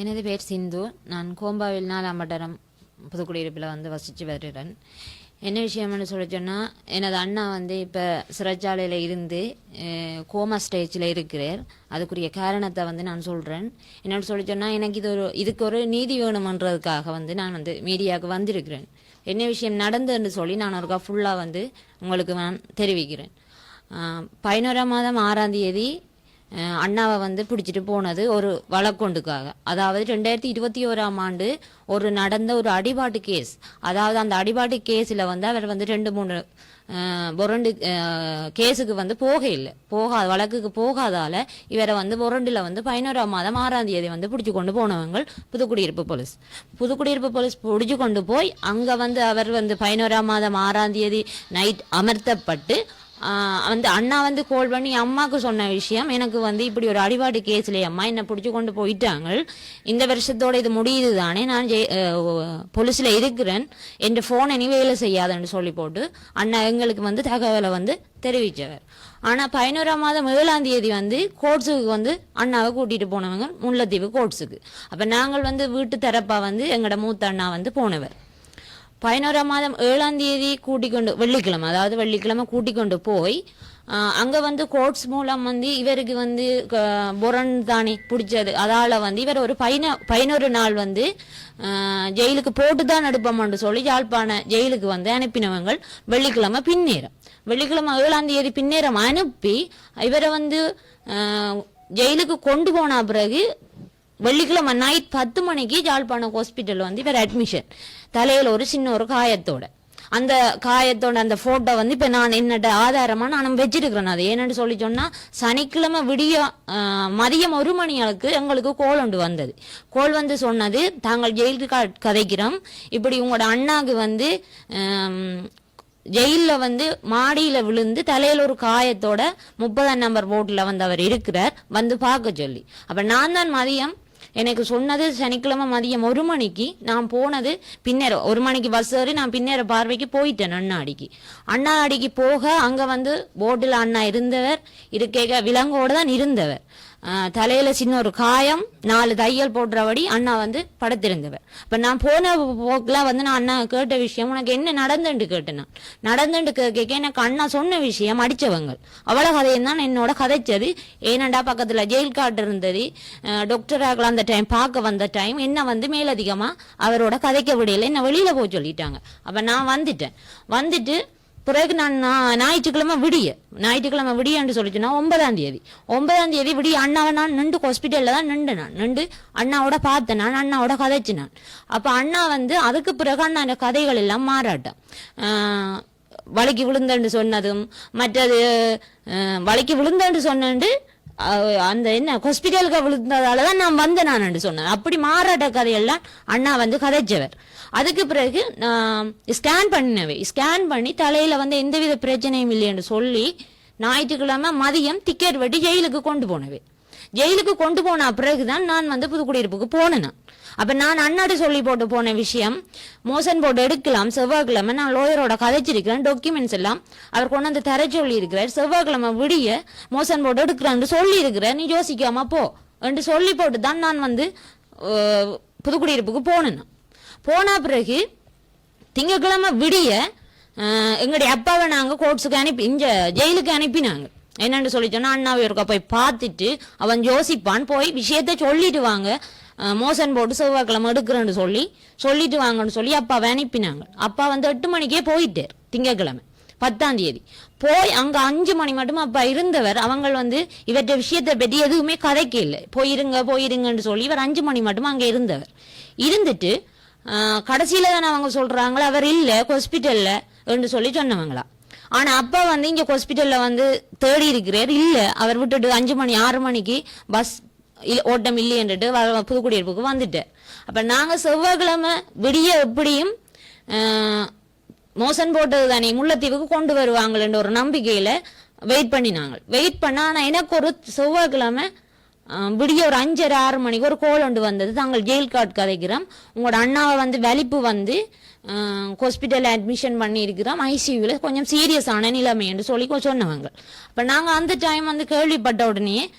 எனது பேர் சிந்து. நான் கோம்பாவில் நாலாம் வட்டாரம் புதுக்குடியிருப்பில் வந்து வசித்து வருகிறேன். என்ன விஷயம்னு சொல்ல சொன்னால் எனது அண்ணா வந்து இப்போ சிறைச்சாலையில் இருந்து கோமா ஸ்டேஜில் இருக்கிறார். அதுக்குரிய காரணத்தை வந்து நான் சொல்கிறேன் என்னென்னு சொல்லி சொன்னால் எனக்கு இது ஒரு இதுக்கு ஒரு நீதி வேணுமன்றதுக்காக வந்து நான் வந்து மீடியாவுக்கு வந்திருக்கிறேன். என்ன விஷயம் நடந்ததுன்னு சொல்லி நான் ஒருக்கா ஃபுல்லாக வந்து உங்களுக்கு நான் தெரிவிக்கிறேன். பதினோராம் மாதம் ஆறாம் தேதி அண்ணாவை வந்து பிடிச்சிட்டு போனது ஒரு வழக்கொண்டுக்காக. அதாவது ரெண்டாயிரத்தி இருபத்தி ஓராம் ஆண்டு ஒரு நடந்த ஒரு அடிபாட்டு கேஸ் அதாவது அந்த அடிபாட்டு கேஸில் வந்து அவர் வந்து ரெண்டு மூணு பொரண்டு கேஸுக்கு வந்து போக இல்லை போகாத வழக்குக்கு போகாதால இவரை வந்து பொரண்டில் வந்து பதினோராம் மாதம் ஆறாம் தேதி வந்து பிடிச்சி கொண்டு போனவங்க புதுக்குடியிருப்பு போலீஸ். புதுக்குடியிருப்பு போலீஸ் பிடிச்சி கொண்டு போய் அங்கே வந்து அவர் வந்து பதினோராம் மாதம் ஆறாம் தேதி நைட் அமர்த்தப்பட்டு வந்து அண்ணா வந்து கால் பண்ணி அம்மாவுக்கு சொன்ன விஷயம். எனக்கு வந்து இப்படி ஒரு அடிபாடு கேஸ்ல அம்மா என்னை பிடிச்சி கொண்டு போயிட்டாங்க. இந்த வருஷத்தோட இது முடியுது தானே. நான் போலீஸில் இருக்கிறேன். என் ஃபோன் இனி வேலை செய்யாதுன்னு சொல்லி போட்டு அண்ணா எங்களுக்கு வந்து தகவலை வந்து தெரிவித்தவர் ஆனால் பதினோராம் மாதம் ஏழாம் தேதி வந்து கோர்ட்ஸுக்கு வந்து அண்ணாவை கூட்டிகிட்டு போனவங்க முல்லைத்தீவு கோட்ஸுக்கு அப்போ நாங்கள் வந்து வீட்டு தரப்பாக வந்து எங்களோட மூத்த அண்ணா வந்து போனவர். பதினோராம் மாதம் ஏழாம் தேதி கூட்டிக் கொண்டு வெள்ளிக்கிழமை அதாவது வெள்ளிக்கிழமை கூட்டிக் கொண்டு போய் அங்கே அங்க வந்து கோர்ட்ஸ் மூலம் வந்து இவருக்கு வந்து க- புரண் தானே பிடிச்சது. அதால வந்து இவர் ஒரு பதின பதினோரு நாள் வந்து ஜெயிலுக்கு போட்டு தான் எடுப்போம்னு சொல்லி யாழ்ப்பாண ஜெயிலுக்கு வந்து அனுப்பினவங்க வெள்ளிக்கிழமை பின்னேறம் வெள்ளிக்கிழமை ஏழாம் தேதி பின்னேறம் அனுப்பி இவரை வந்து ஜெயிலுக்கு கொண்டு போன பிறகு வெள்ளிக்கிழமை நைட் பத்து மணிக்கு ஜாழ்ப்பாணம் ஹாஸ்பிட்டல் வந்து இவர் அட்மிஷன் தலையில் ஒரு சின்ன ஒரு காயத்தோட. அந்த காயத்தோட அந்த போட்டோ வந்து இப்போ நான் என்னோட ஆதாரமாக நான் வச்சிருக்கிறேன் அது. ஏன்னு சொல்லி சொன்னால் சனிக்கிழமை விடிய மதியம் ஒரு மணி அளவுக்கு எங்களுக்கு கோல் ஒன்று வந்தது. கோல் வந்து சொன்னது தாங்கள் ஜெயிலுக்கு கதைக்கிறோம். இப்படி உங்களோட அண்ணாக்கு வந்து ஜெயிலில் வந்து மாடியில் விழுந்து தலையில் ஒரு காயத்தோட முப்பதாம் நம்பர் போட்டில் வந்து அவர் இருக்கிறார். வந்து பார்க்க சொல்லி. அப்போ நான் தான் மதியம் எனக்கு சொன்னது சனிக்கிழமை மதியம் ஒரு மணிக்கு நான் போனது பின்னேற ஒரு மணிக்கு பஸ் ஏறி நான் பின்னேற பார்வைக்கு போயிட்டேன் அண்ணாடிக்கு அண்ணாடிக்கு போக அங்கே வந்து போர்டில் அண்ணா இருந்தவர் இருக்கேக விலங்கோடு தான் இருந்தவர். தலையில சின்ன ஒரு காயம் நாலு தையல் போடுறபடி அண்ணா வந்து படுத்திருந்தவர். இப்ப நான் போன போக்குல வந்து நான் அண்ணா கேட்ட விஷயம் உனக்கு என்ன நடந்துட்டு கேட்டேன். நடந்துட்டு கேட்க எனக்கு அண்ணா சொன்ன விஷயம் அடிச்சவங்க. அவ்வளவு கதையும் தான் என்னோட கதைச்சது. ஏனண்டா பக்கத்துல ஜெயில் கார்டு இருந்தது. டாக்டர் ஆகலாம் அந்த டைம் பார்க்க வந்த டைம் என்ன வந்து மேலதிகமா அவரோட கதைக்க விடையில என்ன வெளியில போக சொல்லிட்டாங்க. அப்ப நான் வந்துட்டேன். வந்துட்டு பிறகு நான் ஞாயிற்றுக்கிழமை விடிய ஞாயிற்றுக்கிழமை விடியன்னு சொல்லிச்சுன்னா ஒன்பதாம் தேதி. ஒன்பதாம் தேதி விடிய அண்ணாவை நான் நின்று ஹாஸ்பிட்டலில் தான் நின்று நான். நின்று அண்ணாவோட பார்த்தேன் நான் அண்ணாவோட கதைச்சு நான். அப்போ அண்ணா வந்து அதுக்கு பிறகு அண்ணா கதைகள் எல்லாம் மாறாட்டம் வலைக்கு வலிக்கு விழுந்தன்னு சொன்னதும் மற்றது வலைக்கு வலிக்கு விழுந்தன்னு அந்த என்ன ஹாஸ்பிட்டலுக்கு விழுந்ததால தான் நான் வந்தேன் நான் சொன்னேன் அப்படி மாறாட்ட கதையெல்லாம் அண்ணா வந்து கதைச்சவர். அதுக்கு பிறகு நான் ஸ்கேன் பண்ணினவே. ஸ்கேன் பண்ணி தலையில வந்து எந்தவித பிரச்சனையும் இல்லைன்னு சொல்லி ஞாயிற்றுக்கிழமை மதியம் டிக்கெட் வெட்டி ஜெயிலுக்கு கொண்டு போனவே. ஜெயிலுக்கு கொண்டு போன பிறகுதான் நான் வந்து புதுக்குடியிருப்புக்கு போனேன். அப்போ அப்ப நான் அன்னாடி சொல்லி போட்டு போன விஷயம் மோசன் போட்டு எடுக்கலாம் செவ்வாய்க்கிழமை நான் லோயரோட கதைச்சிருக்கிறேன் டாக்குமெண்ட்ஸ் எல்லாம் அவர் கொண்டு வந்து தர சொல்லி இருக்கிறார் செவ்வாய்க்கிழமை விடிய மோசன் போட்டு எடுக்கிறான்னு சொல்லி இருக்கிறார் நீ யோசிக்காம போ என்று சொல்லி போட்டு தான் நான் வந்து புதுக்குடியிருப்புக்கு போனேன். போன பிறகு திங்கக்கிழமை விடிய எங்களுடைய அப்பாவை நாங்கள் கோர்ட்ஸுக்கு அனுப்பி இங்கே ஜெயிலுக்கு அனுப்பினாங்க. என்னன்னு சொல்லி சொன்னா அண்ணாவை ஒருக்கா போய் பார்த்துட்டு அவன் யோசிப்பான். போய் விஷயத்த சொல்லிட்டு வாங்க. மோசன் போட்டு செவ்வாய்க்கிழமை எடுக்கிறேன்னு சொல்லி சொல்லிட்டு வாங்கன்னு சொல்லி அப்பாவை அனுப்பினாங்க. அப்பா வந்து எட்டு மணிக்கே போயிட்டார் திங்கக்கிழமை பத்தாம் தேதி. போய் அங்க அஞ்சு மணி மட்டும் அப்பா இருந்தவர். அவங்க வந்து இவற்றை விஷயத்தை பற்றி எதுவுமே கதைக்க இல்லை போயிருங்க போயிருங்கன்னு சொல்லி இவர் அஞ்சு மணி மட்டும் அங்க இருந்தவர். இருந்துட்டு கடைசியில் கடைசியில தானே அவங்க சொல்றாங்களா? அவர் இல்ல ஹாஸ்பிட்டல்ல என்று சொல்லி சொன்னவங்களா? ஆனால் அப்பா வந்து இங்கே ஹாஸ்பிட்டலில் வந்து தேடி இருக்கிறார். இல்லை அவர் விட்டுட்டு அஞ்சு மணி ஆறு மணிக்கு பஸ் ஓட்டம் இல்லையன்றுட்டு புதுக்குடியிருப்புக்கு வந்துட்டார். அப்போ நாங்கள் செவ்வாய்க்கிழமை விடிய எப்படியும் மோசன் போட்டது தானே முல்லைத்தீவுக்கு கொண்டு வருவாங்கன்ற ஒரு நம்பிக்கையில் வெயிட் பண்ணினாங்க. வெயிட் பண்ணால் ஆனால் எனக்கு ஒரு செவ்வாய்க்கிழமை விடிய ஒரு அஞ்சரை ஆறு மணிக்கு ஒரு கோல் ஒன்று வந்தது. தாங்கள் ஜெயில் கார்டு கதைக்கிறோம். உங்களோட அண்ணாவை வந்து வலிப்பு வந்து ஹாஸ்பிட்டல் அட்மிஷன் பண்ணியிருக்கிறோம். ஐசியூவில் கொஞ்சம் சீரியஸான நிலைமை என்று சொல்லி சொன்னவங்க அப்போ நாங்கள் அந்த டைம் வந்து கேள்விப்பட்ட உடனே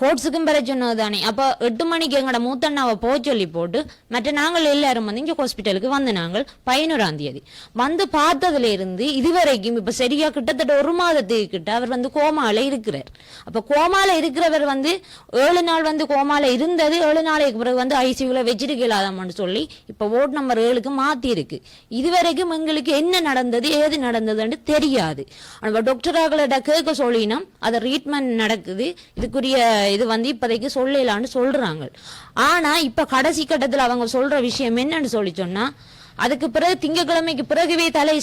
கோட்ஸுக்கும் பெற சொன்னது தானே அப்போ எட்டு மணிக்கு எங்களோட மூத்தண்ணாவை போக சொல்லி போட்டு மற்ற நாங்கள் எல்லாரும் வந்து இங்கே ஹாஸ்பிட்டலுக்கு வந்து நாங்கள் பதினோராம் தேதி. வந்து பார்த்ததுல இருந்து இதுவரைக்கும் இப்போ சரியா கிட்டத்தட்ட ஒரு மாதத்துக்கு கிட்ட அவர் வந்து கோமால இருக்கிறார். அப்போ கோமால இருக்கிறவர் வந்து ஏழு நாள் வந்து கோமால இருந்தது. ஏழு நாளைக்கு பிறகு வந்து ஐசியூவில் வச்சிருக்கலாதாமன்னு சொல்லி இப்போ ஓட் நம்பர் ஏழுக்கு மாத்தி இருக்கு இதுவரைக்கும் எங்களுக்கு என்ன நடந்தது ஏது நடந்ததுன்னு தெரியாது. டாக்டர் டாக்டராகளிட கேட்க சொல்லினோம். அதை ட்ரீட்மெண்ட் நடக்குது. இதுக்குரிய இது வந்து இப்போதைக்கு சொல்லலான்னு சொல்றாங்க. ஆனா இப்ப கடைசி கட்டத்தில் அவங்க சொல்ற விஷயம் என்னன்னு சொல்லி சொன்னா அதுக்கு பிறகு திங்கக்கிழமைக்கு பிறகுவே தலை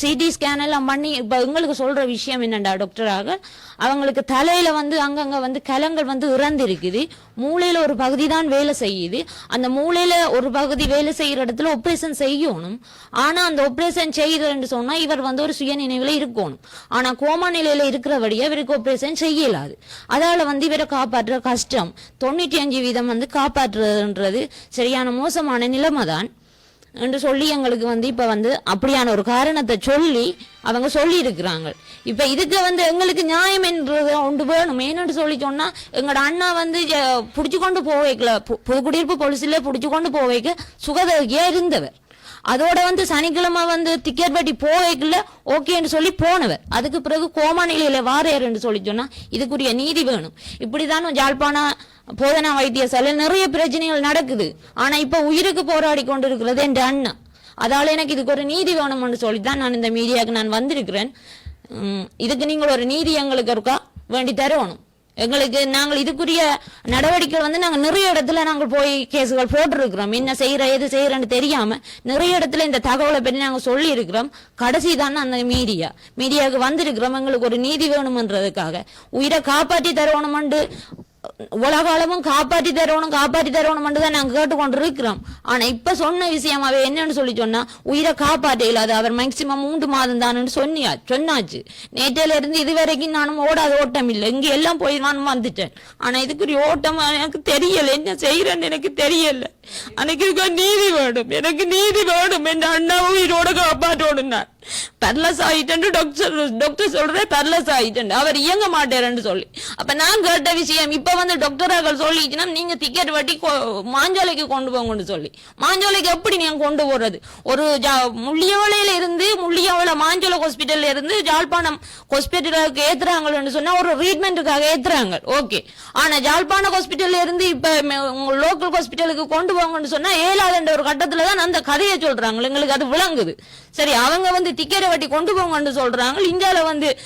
சிடி ஸ்கேன் எல்லாம் பண்ணி இப்போ எங்களுக்கு சொல்ற விஷயம் என்னண்டா டாக்டராக அவங்களுக்கு தலையில வந்து அங்கங்க வந்து கலங்கள் வந்து இறந்திருக்குது. மூளையில ஒரு பகுதி தான் வேலை செய்யுது. அந்த மூளையில ஒரு பகுதி வேலை செய்யற இடத்துல ஆபரேஷன் செய்யணும். ஆனா அந்த ஆபரேஷன் செய்யறன்னு சொன்னா இவர் வந்து ஒரு சுய நினைவில் இருக்கணும். ஆனா கோமா நிலையில இருக்கிறபடியே இவருக்கு ஆபரேஷன் செய்யலாது. அதால வந்து இவரை காப்பாற்றுற கஷ்டம். தொண்ணூற்றி அஞ்சு வீதம் வந்து காப்பாற்றுறதுன்றது சரியான மோசமான நிலைமை தான் என்று சொல்லி எங்களுக்கு வந்து இப்ப வந்து அப்படியான ஒரு காரணத்தை சொல்லி அவங்க சொல்லி இருக்கிறாங்க இப்ப இதுக்கு வந்து எங்களுக்கு நியாயம் என்றது ஒன்று வேணும் ஏன்னு சொல்லி சொன்னா எங்களோட அண்ணா வந்து பிடிச்சி புடிச்சு கொண்டு போக வைக்கல பு- புதுக்குடியிருப்பு போலீஸ்ல புடிச்சு கொண்டு போக வைக்க சுகதகியா இருந்தவர். அதோட வந்து சனிக்கிழமை வந்து டிக்கெட் பட்டி போகல ஓகேன்னு சொல்லி போனவர். அதுக்கு பிறகு கோமா நிலையில வாரையர்ன்னு சொல்லி சொன்னா இதுக்குரிய நீதி வேணும். இப்படிதான் ஜாழ்ப்பாண போதனா வைத்தியசாலை நிறைய பிரச்சனைகள் நடக்குது. ஆனா இப்ப உயிருக்கு போராடி கொண்டிருக்கிறது என் அண்ணன் அதால எனக்கு இதுக்கு ஒரு நீதி வேணும்னு சொல்லி தான் நான் இந்த மீடியாவுக்கு நான் வந்திருக்கிறேன். இதுக்கு நீங்கள் ஒரு நீதி எங்களுக்கு இருக்கா? வேண்டி தரணும். எங்களுக்கு நாங்கள் இதுக்குரிய நடவடிக்கை வந்து நாங்கள் நிறைய இடத்துல நாங்கள் போய் கேஸுகள் போட்டிருக்கிறோம். என்ன செய்யற எது செய்கிறேன்னு தெரியாம நிறைய இடத்துல இந்த தகவலை பற்றி நாங்கள் சொல்லி இருக்கிறோம் கடைசி தானே அந்த மீடியா. மீடியாவுக்கு வந்திருக்கிறோம். எங்களுக்கு ஒரு நீதி வேணுமன்றதுக்காக. உயிரை காப்பாற்றி உலக அளவும் காப்பாற்றி தரணும் காப்பாற்றி தரணும் தான் நாங்க கேட்டுக்கொண்டு இருக்கிறோம் ஆனா இப்ப சொன்ன விஷயம் அவ என்னன்னு சொல்லி சொன்னா உயிரை காப்பாற்ற இல்லாத அவர் மேக்சிமம் மூன்று மாதம் தானு சொன்னியா சொன்னாச்சு. நேற்றையில இருந்து இதுவரைக்கும் நானும் ஓடாத ஓட்டம் இல்லை. இங்க எல்லாம் போய் நானும் வந்துட்டேன். ஆனா இதுக்குரிய ஓட்டம் எனக்கு தெரியல. என்ன செய்யறேன்னு எனக்கு தெரியல. அன்னைக்கு நீதி வேணும். எனக்கு நீதி வேணும். என் அண்ணா உயிரோட காப்பாற்றணும் நான். பர்லஸ் ஆயிட்டேன் டாக்டர் டாக்டர் சொல்றே பர்லஸ் ஆயிட்டேன் அவர் இயங்க மாட்டாருன்னு சொல்லி. அப்ப நான் கேட்ட விஷயம் இப்ப வந்து டாக்டராக்கள் சொல்லிச்சுன்னா நீங்க டிக்கெட் வட்டி கொ- மாஞ்சோலைக்கு கொண்டு போங்கன்னு சொல்லி. மாஞ்சோலைக்கு எப்படி நீங்க கொண்டு போறது? ஒரு ஜா- முள்ளியவளையில இருந்து முள்ளியவளை மாஞ்சோலை ஹாஸ்பிட்டலில் இருந்து ஜாழ்ப்பாணம் ஹாஸ்பிட்டலுக்கு ஏற்றுறாங்கன்னு சொன்னா ஒரு ட்ரீட்மெண்ட்டுக்காக ஏத்துறாங்க. ஓகே ஆனா ஜாழ்ப்பாணம் ஹாஸ்பிட்டலில் இருந்து இப்ப லோக்கல் ஹாஸ்பிட்டலுக்கு கொண்டு போங்கன்னு சொன்னா ஏழாதுன்ற ஒரு கட்டத்துல தான் அந்த கதையை சொல்கிறாங்க எங்களுக்கு அது விளங்குது. சரி அவங்க வந்து டிக்கெட்டை வட்டி கொண்டு போங்கன்னு சொல்றாங்க. இந்தியாவில் வந்து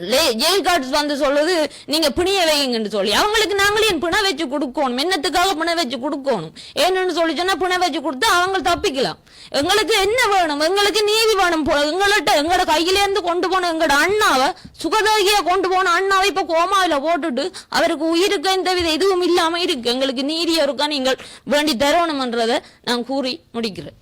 லே- ஜெயில் கார்ட்ஸ் வந்து சொல்லுது நீங்க பிணிய வைங்கன்னு சொல்லி. அவங்களுக்கு நாங்களே என் பிணை வச்சு கொடுக்கணும்? என்னத்துக்காக பிணை வச்சு கொடுக்கணும்? ஏன்னு சொல்லி சொன்னா பிணை வச்சு கொடுத்தா அவங்க தப்பிக்கலாம். எங்களுக்கு என்ன வேணும்? எங்களுக்கு நீதி வேணும் போல. எங்கள்கிட்ட எங்களோட கையில இருந்து கொண்டு போன எங்களோட அண்ணாவை சுகதாகியா கொண்டு போன அண்ணாவை இப்ப கோமாவில போட்டுட்டு அவருக்கு உயிருக்கு எந்த வித இதுவும் இல்லாம இருக்கு. எங்களுக்கு நீதி இருக்கா? நீங்கள் வேண்டி தரணும்ன்றதை நான் கூறி முடிக்கிறேன்.